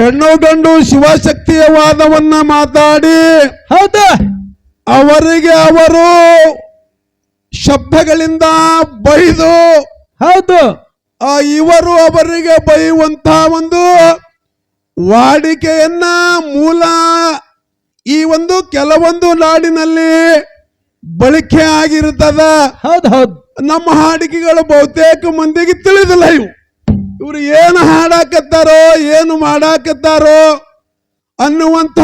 ಹೆಣ್ಣು ಗಂಡು ಶಿವಶಕ್ತಿಯ ವಾದವನ್ನ ಮಾತಾಡಿ. ಹೌದು. ಅವರಿಗೆ ಅವರು ಶಬ್ದಗಳಿಂದ ಬೈದು. ಹೌದು. ಆ ಇವರು ಅವರಿಗೆ ಬೈಯುವಂತ ಒಂದು ವಾಡಿಕೆಯನ್ನ ಮೂಲ ಈ ಒಂದು ಕೆಲವೊಂದು ನಾಡಿನಲ್ಲಿ ಬಳಕೆ ಆಗಿರುತ್ತದ. ಹೌದು ಹೌದು. ನಮ್ಮ ಹಾಡಿಕೆಗಳು ಬಹುತೇಕ ಮಂದಿಗೆ ತಿಳಿದಿಲ್ಲ ಇವು. ಇವರು ಏನು ಹಾಡಾಕತ್ತಾರೋ ಏನು ಮಾಡಾಕತ್ತಾರೋ ಅನ್ನುವಂಥ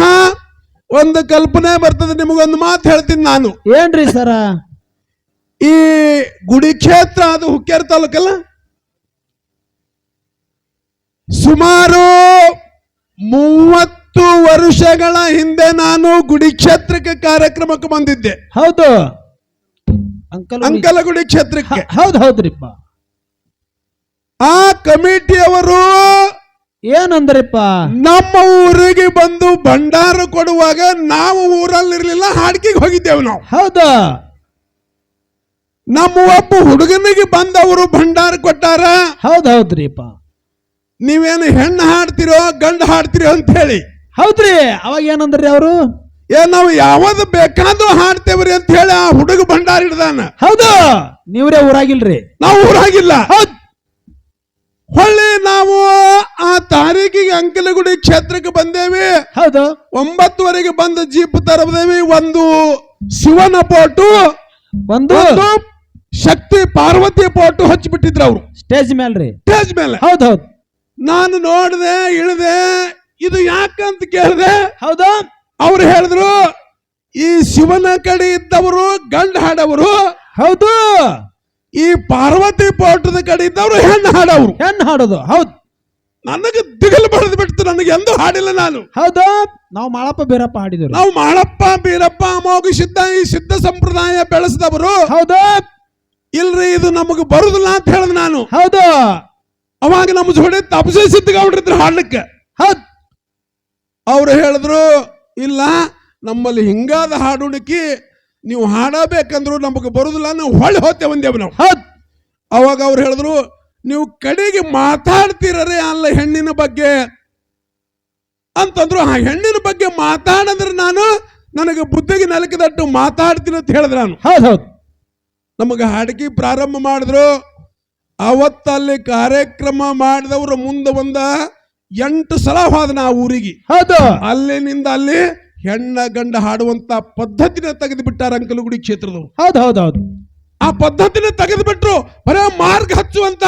ಒಂದು ಕಲ್ಪನೆ ಬರ್ತದೆ. ನಿಮಗೊಂದು ಮಾತು ಹೇಳ್ತೀನಿ ನಾನು. ಏನ್ರಿ ಸರ? ಈ ಗುಡಿ ಕ್ಷೇತ್ರ ಅದು ಹುಕ್ಕೇರ್ ತಾಲೂಕಲ್ಲ? ಸುಮಾರು ಮೂವತ್ತು ವರ್ಷಗಳ ಹಿಂದೆ ನಾನು ಗುಡಿ ಕ್ಷೇತ್ರಕ್ಕೆ ಕಾರ್ಯಕ್ರಮಕ್ಕೆ ಬಂದಿದ್ದೆ. ಹೌದು. ಅಂಕಲ ಗುಡಿ ಕ್ಷೇತ್ರಕ್ಕೆ. ಹೌದು ಹೌದ್ರಿಪ್ಪ. ಆ ಕಮಿಟಿಯವರು ಏನಂದ್ರಪ್ಪ? ನಮ್ಮ ಊರಿಗೆ ಬಂದು ಭಂಡಾರ ಕೊಡುವಾಗ ನಾವು ಊರಲ್ಲಿರ್ಲಿಲ್ಲ ಹಾಡ್ಕಿಗೆ ಹೋಗಿದ್ದೇವೆ ನಾವು. ಹೌದಾ. ನಮ್ಮ ಒಬ್ಬ ಹುಡುಗನಿಗೆ ಬಂದವರು ಭಂಡಾರ ಕೊಟ್ಟಾರ. ಹೌದೌದ್ರಿಪ್ಪ. ನೀವೇನು ಹೆಣ್ಣು ಹಾಡ್ತಿರೋ ಗಂಡು ಹಾಡ್ತಿರೋ ಅಂತ ಹೇಳಿ. ಹೌದ್ರಿ ಅವಾಗ ಏನಂದ್ರಿ ಅವರು? ಏ ನಾವು ಯಾವ್ದು ಬೇಕಾದ್ರೂ ಹಾಡ್ತೇವ್ರಿ ಅಂತ ಹೇಳಿ ಆ ಹುಡುಗ ಭಂಡಾರ ಹಿಡ್ದಾನ. ಹೌದು ನೀವ್ರೆ ಊರಾಗಿಲ್ರಿ. ನಾವು ಊರಾಗಿಲ್ಲ. ಹೌದ್. ಹೊಳ್ಳಿ ನಾವು ಆ ತಾರೀಕಿಗೆ ಅಂಕಲಗುಡಿ ಕ್ಷೇತ್ರಕ್ಕೆ ಬಂದೇವಿ. ಹೌದು. ಒಂಬತ್ತುವರೆಗೆ ಬಂದು ಜೀಪ್ ತರದೇವಿ. ಒಂದು ಶಿವನ ಪೋಟು ಒಂದು ಶಕ್ತಿ ಪಾರ್ವತಿ ಪೋಟು ಹಚ್ಚಿಬಿಟ್ಟಿದ್ರು ಅವರು. ಸ್ಟೇಜ್ ಮೇಲ್ರಿ. ಸ್ಟೇಜ್ ಮೇಲೆ. ಹೌದು ಹೌದು ನಾನು ನೋಡಿದೆ ಇಳಿದೆ ಇದು ಯಾಕಂತ ಕೇಳಿದೆ? ಹೌದು. ಅವ್ರು ಹೇಳಿದ್ರು ಈ ಶಿವನ ಕಡೆ ಇದ್ದವರು ಗಂಡ ಹಾಡವರು. ಹೌದು. ಈ ಪಾರ್ವತಿ ಪೋಟದ ಕಡೆ ಇದ್ದವರು ಹೆಣ್ಣು ಹಾಡವರು ಹೆಣ್ಣು ಹಾಡೋದು ಹೌದು. ನನಗೆ ದಿಗಲು ಬಡದು ಬಿಡ್ತು ನನಗೆ ಎಂದೂ ಹಾಡಿಲ್ಲ ನಾನು. ಹೌದು ನಾವು ಮಾಳಪ್ಪ ಬೀರಪ್ಪ ಹಾಡಿದ್ರು ನಾವು ಮಾಳಪ್ಪ ಬೀರಪ್ಪ ಅಮೋಘ ಸಿದ್ಧ ಈ ಸಿದ್ಧ ಸಂಪ್ರದಾಯ ಬೆಳೆಸಿದವರು. ಹೌದು. ಇಲ್ರಿ ಇದು ನಮಗೆ ಬರುದಿಲ್ಲ ಅಂತ ಹೇಳಿದ್ ನಾನು. ಹೌದು. ಅವಾಗ ನಮ್ಮ ಜೋಡಿ ತಪಸೆ ಸಿದ್ಧಗೌಡ್ರಿದ್ರು ಹಾಡ್ಲಿಕ್ಕೆ. ಹೌದು. ಅವ್ರು ಹೇಳಿದ್ರು ಇಲ್ಲ ನಮ್ಮಲ್ಲಿ ಹಿಂಗಾದ ಹಾಡುಣಿಕಿ ನೀವು ಹಾಡಬೇಕಂದ್ರು ನಮಗೆ ಬರುದಿಲ್ಲ ನಾವು ಹೊಳ್ಳಿ ಹೋಗ್ತೇವೆ ಒಂದೇವು ನಾವು. ಹೌದು. ಅವಾಗ ಅವ್ರು ಹೇಳಿದ್ರು ನೀವು ಕಡೆಗೆ ಮಾತಾಡ್ತಿರೇ ಅಲ್ಲ ಹೆಣ್ಣಿನ ಬಗ್ಗೆ. ಅಂತಂದ್ರು ಆ ಹೆಣ್ಣಿನ ಬಗ್ಗೆ ಮಾತಾಡಂದ್ರೆ ನಾನು ನನಗೆ ಬುದ್ಧಿಗೆ ನೆಲಕದಟ್ಟು ಮಾತಾಡ್ತೀನಿ ಅಂತ ಹೇಳಿದ್ರೆ ನಾನು. ಹೌದೌದು ಹೌದ್. ನಮಗೆ ಹಾಡಿಗೆ ಪ್ರಾರಂಭ ಮಾಡಿದ್ರು. ಅವತ್ತಲ್ಲಿ ಕಾರ್ಯಕ್ರಮ ಮಾಡಿದವರು ಮುಂದೆ ಬಂದ ಎಂಟು ಸಲ ಹೋದ ನಾ ಊರಿಗೆ. ಹೌದು. ಅಲ್ಲಿನಿಂದ ಅಲ್ಲಿ ಹೆಣ್ಣ ಗಂಡ ಹಾಡುವಂತ ಪದ್ಧತಿನ ತೆಗೆದು ಬಿಟ್ಟಾರ ಅಂಕಲಗುಡಿ ಕ್ಷೇತ್ರದವರು. ಹೌದು ಹೌದು ಹೌದು. ಆ ಪದ್ಧತಿನ ತೆಗೆದು ಬಿಟ್ಟರು ಬರೇ ಮಾರ್ಗ ಹಚ್ಚುವಂತ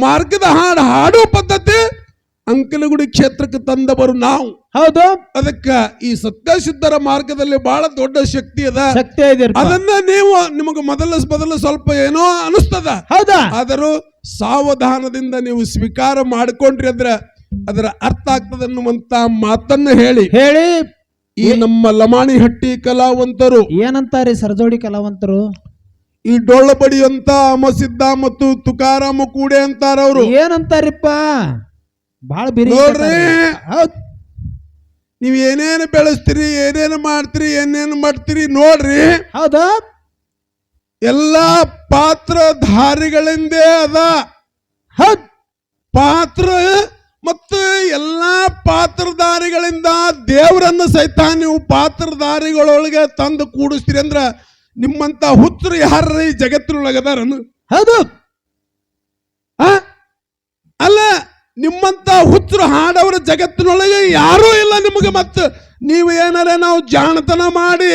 ಮಾರ್ಗದ ಹಾಡು ಹಾಡುವ ಪದ್ಧತಿ ಅಂಕಲಗುಡಿ ಕ್ಷೇತ್ರಕ್ಕೆ ತಂದವರು ನಾವು. ಹೌದು. ಅದಕ್ಕ ಈ ಸತ್ಯಸಿದ್ಧರ ಮಾರ್ಗದಲ್ಲಿ ಬಹಳ ದೊಡ್ಡ ಶಕ್ತಿ ಅದ. ಶಕ್ತಿ ಅದನ್ನ ನೀವು ನಿಮಗೆ ಮೊದಲ ಮೊದಲು ಸ್ವಲ್ಪ ಏನೋ ಅನಿಸ್ತದ. ಹೌದಾ? ಆದರೂ ಸಾವಧಾನದಿಂದ ನೀವು ಸ್ವೀಕಾರ ಮಾಡಿಕೊಂಡ್ರಿ ಅಂದ್ರೆ ಅದರ ಅರ್ಥ ಆಗ್ತದೆ ಅನ್ನುವಂತ ಮಾತನ್ನು ಹೇಳಿ. ಹೇಳಿ. ಈ ನಮ್ಮ ಲಮಾಣಿ ಹಟ್ಟಿ ಕಲಾವಂತರು ಏನಂತಾರೆ ಸರಜೋಡಿ ಕಲಾವಂತರು? ಈ ಡೊಳ್ಳ ಬಡಿಯಂತ ಅಮಸಿದ್ದ ಮತ್ತು ತುಕಾರಾಮ ಕೂಡೆ ಅಂತಾರ ಅವರು. ಏನಂತಾರಿಪ್ಪ? ಬಾಳ ಬಿರಿ ನೋಡ್ರಿ. ನೀವ್ ಏನೇನು ಬೆಳೆಸ್ತೀರಿ ಏನೇನು ಮಾಡ್ತೀರಿ ಏನೇನು ಮಾಡ್ತೀರಿ ನೋಡ್ರಿ. ಹೌದಾ. ಎಲ್ಲಾ ಪಾತ್ರಧಾರಿಗಳಿಂದೇ ಅದ. ಹೌದ್. ಪಾತ್ರ ಎಲ್ಲಾ ಪಾತ್ರಧಾರಿಗಳಿಂದ ದೇವರನ್ನು ಸಹಿತ ನೀವು ಪಾತ್ರಧಾರಿಗಳೊಳಗೆ ತಂದು ಕೂಡಿಸ್ತೀರಿ ಅಂದ್ರ ನಿಮ್ಮಂತ ಹುತ್ತರು ಯಾರ ಈ ಜಗತ್ತಿನೊಳಗದಾರನು? ಹೌದು? ಅಲ್ಲ ನಿಮ್ಮಂತ ಹುಚ್ಚರು ಹಾಡವರ ಜಗತ್ತಿನೊಳಗೆ ಯಾರೂ ಇಲ್ಲ ನಿಮಗೆ ಮತ್ತೆ. ನೀವು ಏನಾರ ನಾವು ಜಾಣತನ ಮಾಡಿ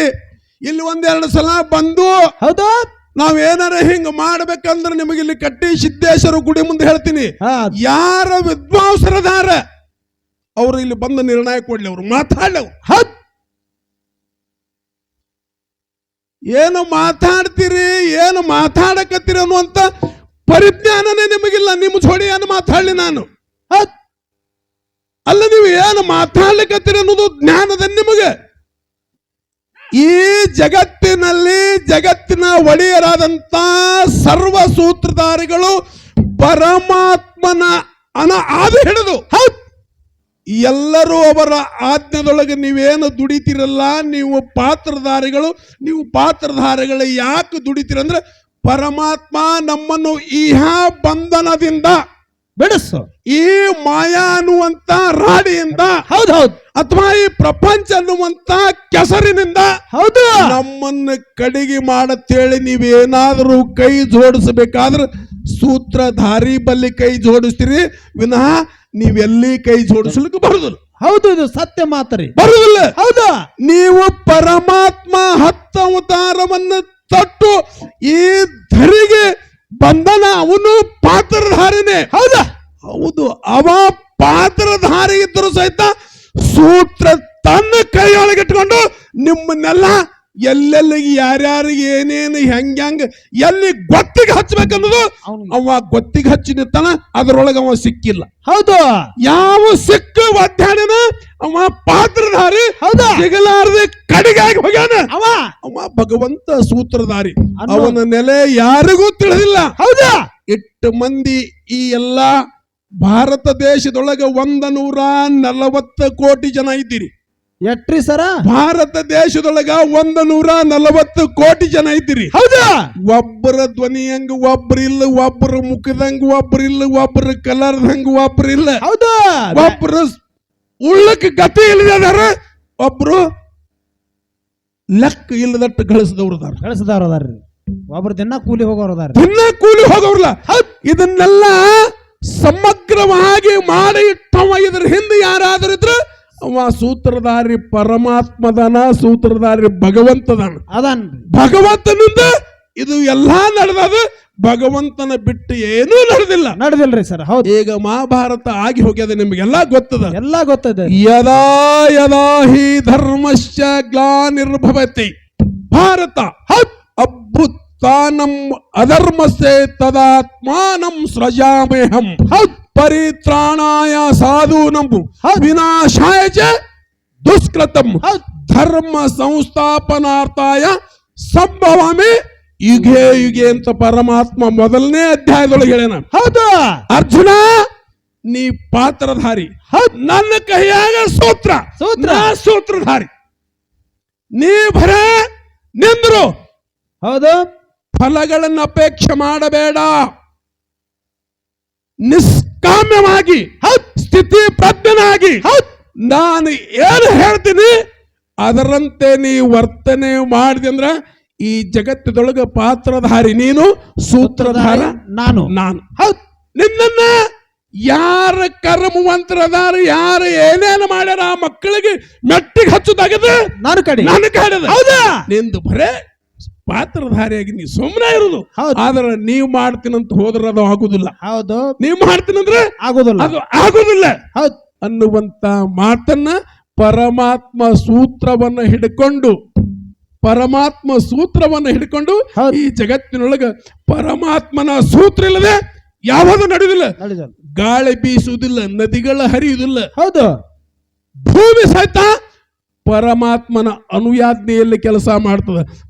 ಇಲ್ಲಿ ಒಂದೆರಡು ಸಲ ಬಂದು ಹೌದು. ನಾವ್ ಏನಾರ ಹಿಂಗ್ ಮಾಡ್ಬೇಕಂದ್ರೆ ನಿಮಗೆ ಇಲ್ಲಿ ಕಟ್ಟಿ ಸಿದ್ದೇಶ್ವರ ಗುಡಿ ಮುಂದೆ ಹೇಳ್ತೀನಿ. ಯಾರ ವಿದ್ವಾಂಸರದಾರ? ಅವ್ರು ಇಲ್ಲಿ ಬಂದು ನಿರ್ಣಯ ಕೊಡ್ಲಿ ಅವರು ಮಾತಾಡ್ಲಿ ಹತ್ ಏನು ಮಾತಾಡ್ತೀರಿ ಏನು ಮಾತಾಡಕತ್ತೀರಿ ಅನ್ನುವಂತ ಪರಿಜ್ಞಾನನೇ ನಿಮಗಿಲ್ಲ. ನಿಮ್ಮ ಜೋಡಿ ಏನು ಮಾತಾಡ್ಲಿ ನಾನು? ಹತ್ ಅಲ್ಲ ನೀವು ಏನು ಮಾತಾಡ್ಲಿಕತ್ತೀರಿ ಅನ್ನೋದು ಜ್ಞಾನದ ನಿಮಗೆ. ಈ ಜಗತ್ತಿನಲ್ಲಿ ಜಗತ್ತಿನ ಒಡೆಯರಾದಂತ ಸರ್ವ ಸೂತ್ರಧಾರಿಗಳು ಪರಮಾತ್ಮನ ಅನ ಆದಿ ಹಿಡಿದು ಹೌದ್. ಎಲ್ಲರೂ ಅವರ ಆಜ್ಞದೊಳಗೆ ನೀವೇನು ದುಡಿತಿರಲ್ಲ ನೀವು ಪಾತ್ರಧಾರಿಗಳು ನೀವು ಪಾತ್ರಧಾರಿಗಳು ಯಾಕೆ ದುಡಿತೀರಂದ್ರೆ ಪರಮಾತ್ಮ ನಮ್ಮನ್ನು ಇಹ ಬಂಧನದಿಂದ ಬಿಡಿಸು. ಈ ಮಾಯಾ ಅನ್ನುವಂತ ರಾಡಿಯಿಂದ ಅಥವಾ ಈ ಪ್ರಪಂಚ ಅನ್ನುವಂತ ಕೆಸರಿನಿಂದ ಹೌದು. ನಮ್ಮನ್ನು ಕಡಿಗೆ ಮಾಡತ್ತೇಳಿ ನೀವೇನಾದರೂ ಕೈ ಜೋಡಿಸಬೇಕಾದ್ರೆ ಸೂತ್ರಧಾರಿ ಬಲ್ಲಿ ಕೈ ಜೋಡಿಸ್ತೀರಿ. ವಿನಃ ನೀವೆಲ್ಲಿ ಕೈ ಜೋಡಿಸ್ಲಿಕ್ಕೆ ಬರುದಿಲ್ಲ ಹೌದು ಇದು ಸತ್ಯ ಮಾತರಿ ಬರುದಿಲ್ಲ ಹೌದು. ನೀವು ಪರಮಾತ್ಮ ಹತ್ತ ಅವತಾರವನ್ನು ತಟ್ಟು ಈ ಧರಿಗೆ ಬಂಧನ ಅವನು ಪಾತ್ರಧಾರಿನೇ. ಹೌದಾ. ಹೌದು ಅವ ಪಾತ್ರಧಾರಿ ಇದ್ದರೂ ಸಹಿತ ಸೂತ್ರ ತನ್ನ ಕೈಯೊಳಗೆ ಇಟ್ಕೊಂಡು ನಿಮ್ಮನ್ನೆಲ್ಲ ಎಲ್ಲೆಲ್ಲಿಗೆ ಯಾರ್ಯಾರಿಗೆ ಏನೇನು ಹೆಂಗೆ ಹೆಂಗೆ ಎಲ್ಲಿ ಗೊತ್ತಿಗೆ ಹಚ್ಬೇಕನ್ನೋದು ಅವ್ನಿಗೆ. ಅವ ಗೊತ್ತಿಗೆ ಹಚ್ಚಿ ತನ ಅದ್ರೊಳಗೆ ಅವ ಸಿಕ್ಕಿಲ್ಲ. ಹೌದು. ಯಾವ ಸಿಕ್ಕ ಒದ್ದಾಡನ ಅವ ಪಾತ್ರಧಾರಿ ಹೌದಾ. ಸಿಗಲಾರದೆ ಕಡಿಗಾಗಿ ಹೋಗ್ಯಾನ. ಅವ ಅವ ಭಗವಂತ ಸೂತ್ರಧಾರಿ ಅವನ ನೆಲೆ ಯಾರಿಗೂ ತಿಳಿದಿಲ್ಲ. ಹೌದಾ. ಎಷ್ಟು ಮಂದಿ ಈ ಎಲ್ಲಾ ಭಾರತ ದೇಶದೊಳಗೆ ಒಂದ ನೂರ ನಲವತ್ತು ಕೋಟಿ ಜನ ಇದ್ದೀರಿ. ಎಟ್ರಿ ಸರ? ಭಾರತ ದೇಶದೊಳಗ ಒಂದ ನೂರ ನಲವತ್ತು ಕೋಟಿ ಜನ ಇದ್ದೀರಿ. ಹೌದಾ? ಒಬ್ಬರ ಧ್ವನಿ ಹಂಗ ಒಬ್ರು ಇಲ್ಲ ಒಬ್ಬರ ಮುಖದಂಗ ಒಬ್ರು ಇಲ್ಲ ಒಬ್ಬರ ಕಲರ್ದಂಗ ಒಬ್ರು ಇಲ್ಲ. ಹೌದಾ? ಒಬ್ರು ಉಳ್ಳಕ್ ಗತಿ ಇಲ್ಲದಾರ ಒಬ್ರು ಲೆಕ್ಕ ಇಲ್ಲದಟ್ಟು ಗಳಿಸಿದವ್ರು ಅದಾರ ಕಳಿಸದವ್ರ ಅದಾರ್ರಿ ಒಬ್ರು ದಿನ ಕೂಲಿ ಹೋಗೋರು ಅದಾರ ದಿನ ಕೂಲಿ ಹೋಗೋರ್ಲ. ಇದನ್ನೆಲ್ಲ ಸಮಗ್ರವಾಗಿ ಮಾಡಿ ಇಟ್ಟವ ಇದ್ರ ಹಿಂದೆ ಯಾರಾದ್ರೂ ಇದ್ರು ಅವ ಸೂತ್ರಧಾರಿ ಪರಮಾತ್ಮದನ ಸೂತ್ರಧಾರಿ ಭಗವಂತದನ. ಅದನ್. ಭಗವಂತನಿಂದ ಇದು ಎಲ್ಲಾ ನಡೆದದ ಭಗವಂತನ ಬಿಟ್ಟು ಏನೂ ನಡೆದಿಲ್ಲ. ನಡೆದಿಲ್ರಿ ಸರ್ ಹೌದು. ಈಗ ಮಹಾಭಾರತ ಆಗಿ ಹೋಗ್ಯದ ನಿಮಗೆಲ್ಲ ಗೊತ್ತದ? ಎಲ್ಲ ಗೊತ್ತದ. ಯದಾ ಯದಾ ಹಿ ಧರ್ಮಶ್ಚ ಗ್ಲಾನಿರ್ಭವತಿ ಭಾರತ ಅಭ್ಯುತ್ಥಾನಂ ಅಧರ್ಮಸ್ಯ ತದಾತ್ಮಾನಂ ಸೃಜಾಮ್ಯಹಂ. ಪರಿತ್ರಾಣಾಯ ಸಾಧು ನಂಬು. ವಿನಾಶಾಯ ಚ ದುಷ್ಕೃತಂ. ಧರ್ಮ ಸಂಸ್ಥಾಪನಾರ್ಥಾಯ ಸಂಭವಾಮಿ ಯುಗೆ ಯುಗೆ ಅಂತ ಪರಮಾತ್ಮ ಮೊದಲನೇ ಅಧ್ಯಾಯದೊಳಗೆ ಹೇಳೇನ. ಹೌದು. ಅರ್ಜುನ ನೀ ಪಾತ್ರಧಾರಿ. ನನ್ನ ಕೈಯಾಗ ಸೂತ್ರ. ಸೂತ್ರ. ಸೂತ್ರಧಾರಿ. ನೀ ಭರ ನಿಂದ್ರು. ಹೌದು. ಫಲಗಳನ್ನು ಅಪೇಕ್ಷೆ ಮಾಡಬೇಡ. ನಿಷ್ಕಾಮ್ಯವಾಗಿ ಸ್ಥಿತಿ ಪ್ರಜ್ಞನಾಗಿ ನಾನು ಏನು ಹೇಳ್ತೀನಿ ಅದರಂತೆ ನೀ ವರ್ತನೆ ಮಾಡಿದೆ ಅಂದ್ರ ಈ ಜಗತ್ತದೊಳಗ ಪಾತ್ರಧಾರಿ ನೀನು ಸೂತ್ರಧಾರ ನಾನು. ನಾನು. ಹೌದು. ನಿನ್ನನ್ನ ಯಾರ ಕರ್ಮವಂತರದಾರ ಯಾರು ಏನೇನು ಮಾಡ್ಯಾರ ಆ ಮಕ್ಕಳಿಗೆ ಮೆಟ್ಟಿಗೆ ಹಚ್ಚುದಾಗದ ನಾನು ಕಡೆ ನಾನು ಕಡೆ ಹೌದಾ? ನಿಂದು ಬರೇ ಪಾತ್ರಧಾರಿಯಾಗಿ ನೀವು ಸುಮ್ಮನೆ ಇರುದು. ಆದ್ರೆ ನೀವು ಮಾಡ್ತೀನಂತ ಹೋದ್ರೆ ಅದು ಆಗುದಿಲ್ಲ. ಹೌದು. ನೀವು ಮಾಡ್ತೀನಂದ್ರೆ ಆಗುದಿಲ್ಲ. ಅದು ಆಗುದಿಲ್ಲ. ಹೌದು. ಅನ್ನುವಂತ ಮಾತನ್ನ ಪರಮಾತ್ಮ ಸೂತ್ರವನ್ನ ಹಿಡ್ಕೊಂಡು ಪರಮಾತ್ಮ ಸೂತ್ರವನ್ನ ಹಿಡ್ಕೊಂಡು. ಈ ಜಗತ್ತಿನೊಳಗ ಪರಮಾತ್ಮನ ಸೂತ್ರ ಇಲ್ಲದೆ ಯಾವಾಗ ನಡೆಯುವುದಿಲ್ಲ ಗಾಳಿ ಬೀಸುವುದಿಲ್ಲ ನದಿಗಳ ಹರಿಯುವುದಿಲ್ಲ. ಹೌದು. ಭೂಮಿ ಸಹಿತ ಪರಮಾತ್ಮನ ಅನುಯಾಜ್ಞೆಯಲ್ಲಿ ಕೆಲಸ ಮಾಡ್ತದೆ.